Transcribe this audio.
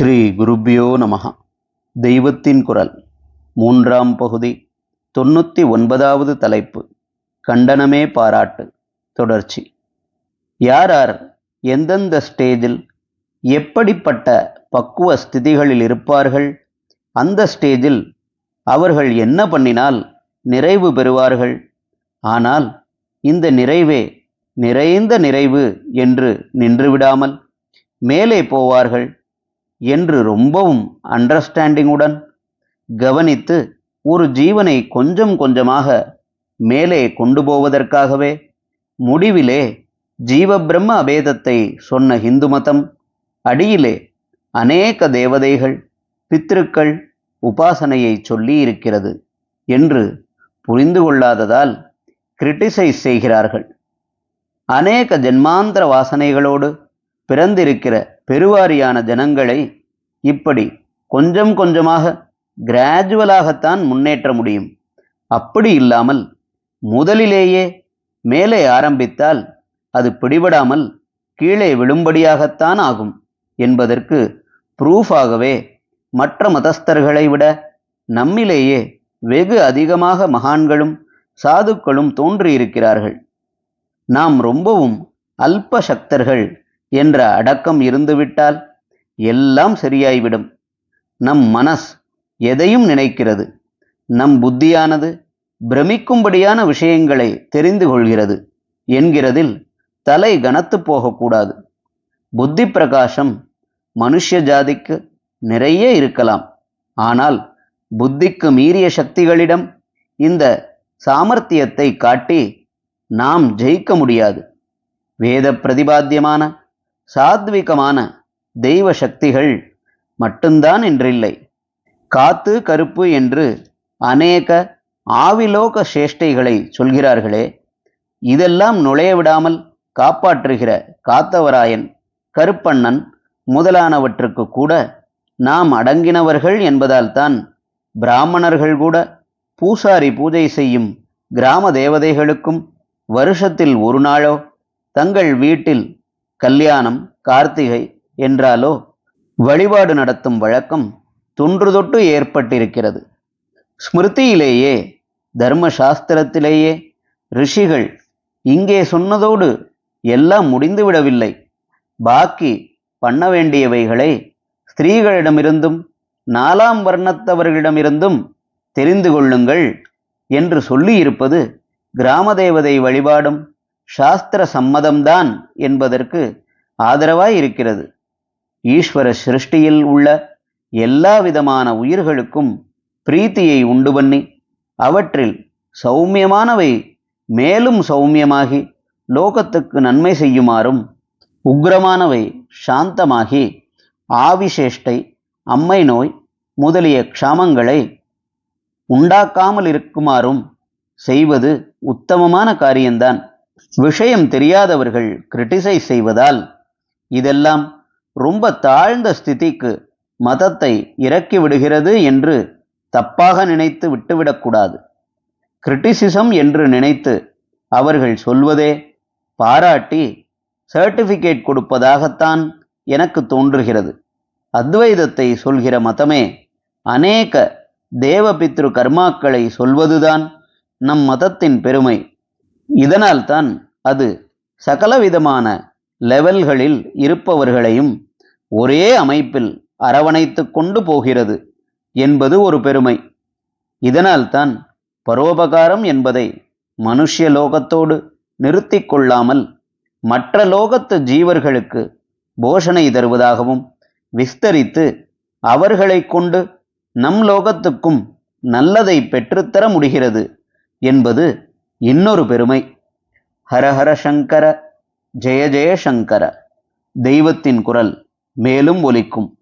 ஸ்ரீ குருபியோ நமகா தெய்வத்தின் குரல் மூன்றாம் பகுதி தொண்ணூற்றி ஒன்பதாவது தலைப்பு கண்டனமே பாராட்டு தொடர்ச்சி. யார் யார் எந்தெந்த ஸ்டேஜில் எப்படிப்பட்ட பக்குவ ஸ்திதிகளில் இருப்பார்கள் அந்த ஸ்டேஜில் அவர்கள் என்ன பண்ணினால் நிறைவு பெறுவார்கள். ஆனால் இந்த நிறைவே நிறைந்த நிறைவு என்று நின்றுவிடாமல் மேலே போவார்கள். என்று ரொம்பவும் அண்டர்ஸ்டாண்டிங்குடன் கவனித்து ஒரு ஜீவனை கொஞ்சம் கொஞ்சமாக மேலே கொண்டு போவதற்காகவே முடிவிலே ஜீவபிரம்ம அபேதத்தை சொன்ன இந்து மதம் அடியிலே அநேக தேவதைகள் பித்திருக்கள் உபாசனையை சொல்லி இருக்கிறது என்று புரிந்து கொள்ளாததால் கிரிட்டிசைஸ் செய்கிறார்கள். அநேக ஜென்மாந்திர வாசனைகளோடு பிறந்திருக்கிற பெருவாரியான ஜனங்களை இப்படி கொஞ்சம் கொஞ்சமாக கிராஜுவலாகத்தான் முன்னேற்ற முடியும். அப்படி இல்லாமல் முதலிலேயே மேலே ஆரம்பித்தால் அது பிடிபடாமல் கீழே விழும்படியாகத்தான் ஆகும் என்பதற்கு ப்ரூஃபாகவே மற்ற மதஸ்தர்களை விட நம்மிலேயே வெகு அதிகமாக மகான்களும் சாதுக்களும் தோன்றியிருக்கிறார்கள். நாம் ரொம்பவும் அல்ப சக்தர்கள் என்ற அடக்கம் இருந்துவிட்டால் எல்லாம் சரியாய்விடும். நம் மனஸ் எதையும் நினைக்கிறது. நம் புத்தியானது பிரமிக்கும்படியான விஷயங்களை தெரிந்து கொள்கிறது என்கிறதில் தலை கனத்து போகக்கூடாது. புத்தி பிரகாசம் மனுஷ ஜாதிக்கு நிறைய இருக்கலாம். ஆனால் புத்திக்கு மீறிய சக்திகளிடம் இந்த சாமர்த்தியத்தை காட்டி நாம் ஜெயிக்க முடியாது. வேத பிரதிபாத்தியமான சாத்விகமான தெய்வ சக்திகள் மட்டும்தான் என்றில்லை காத்து கருப்பு என்று அநேக ஆவிலோக சேஷ்டைகளை சொல்கிறார்களே இதெல்லாம் நுழைய விடாமல் காப்பாற்றுகிற காத்தவராயன் கருப்பண்ணன் முதலானவற்றுக்கு கூட நாம் அடங்கினவர்கள் என்பதால்தான் பிராமணர்கள் கூட பூசாரி பூஜை செய்யும் கிராம தேவதைகளுக்கும் வருஷத்தில் ஒரு நாளோ தங்கள் வீட்டில் கல்யாணம் கார்த்திகை என்றாலோ வழிபாடு நடத்தும் வழக்கம் தொன்று தொட்டு ஏற்பட்டிருக்கிறது. ஸ்மிருதியிலேயே தர்ம சாஸ்திரத்திலேயே ரிஷிகள் இங்கே சொன்னதோடு எல்லாம் முடிந்துவிடவில்லை பாக்கி பண்ண வேண்டியவைகளை ஸ்திரீகளிடமிருந்தும் நாலாம் வர்ணத்தவர்களிடமிருந்தும் தெரிந்து கொள்ளுங்கள் என்று சொல்லியிருப்பது கிராம தேவதை வழிபாடும் சாஸ்திர சம்மதம்தான் என்பதற்கு ஆதரவாய் இருக்கிறது. ஈஸ்வர சிருஷ்டியில் உள்ள எல்லா விதமான உயிர்களுக்கும் பிரீத்தியை உண்டு பண்ணி அவற்றில் சௌமியமானவை மேலும் சௌமியமாகி லோகத்துக்கு நன்மை செய்யுமாறும் உக்ரமானவை சாந்தமாகி ஆவிசேஷ்டை அம்மை நோய் முதலிய க்ஷாமங்களை உண்டாக்காமல் இருக்குமாறும் செய்வது உத்தமமான காரியம்தான் விஷயம் தெரியாதவர்கள் கிரிட்டிசைஸ் செய்வதால் இதெல்லாம் ரொம்ப தாழ்ந்த ஸ்திதிக்கு மதத்தை இறக்கி விடுகிறது என்று தப்பாக நினைத்து விட்டுவிடக்கூடாது கிரிட்டிசிசம் என்று நினைத்து அவர்கள் சொல்வதே பாராட்டி சர்டிஃபிகேட் கொடுப்பதாகத்தான் எனக்கு தோன்றுகிறது. அத்வைதத்தை சொல்கிற மதமே அநேக தேவபித்ரு கர்மாக்களை சொல்வதுதான் நம் மதத்தின் பெருமை. இதனால்தான் அது சகலவிதமான லெவல்களில் இருப்பவர்களையும் ஒரே அமைப்பில் அரவணைத்து கொண்டு போகிறது என்பது ஒரு பெருமை. இதனால்தான் பரோபகாரம் என்பதை மனுஷ்ய லோகத்தோடு நிறுத்தி கொள்ளாமல் மற்ற லோகத்து ஜீவர்களுக்கு போஷணை தருவதாகவும் விஸ்தரித்து அவர்களை கொண்டு நம் லோகத்துக்கும் நல்லதை பெற்றுத்தர முடிகிறது என்பது இன்னொரு பெருமை. ஹரஹர சங்கர ஜெய ஜெய சங்கர. தெய்வத்தின் குரல் மேலும் ஒலிக்கும்.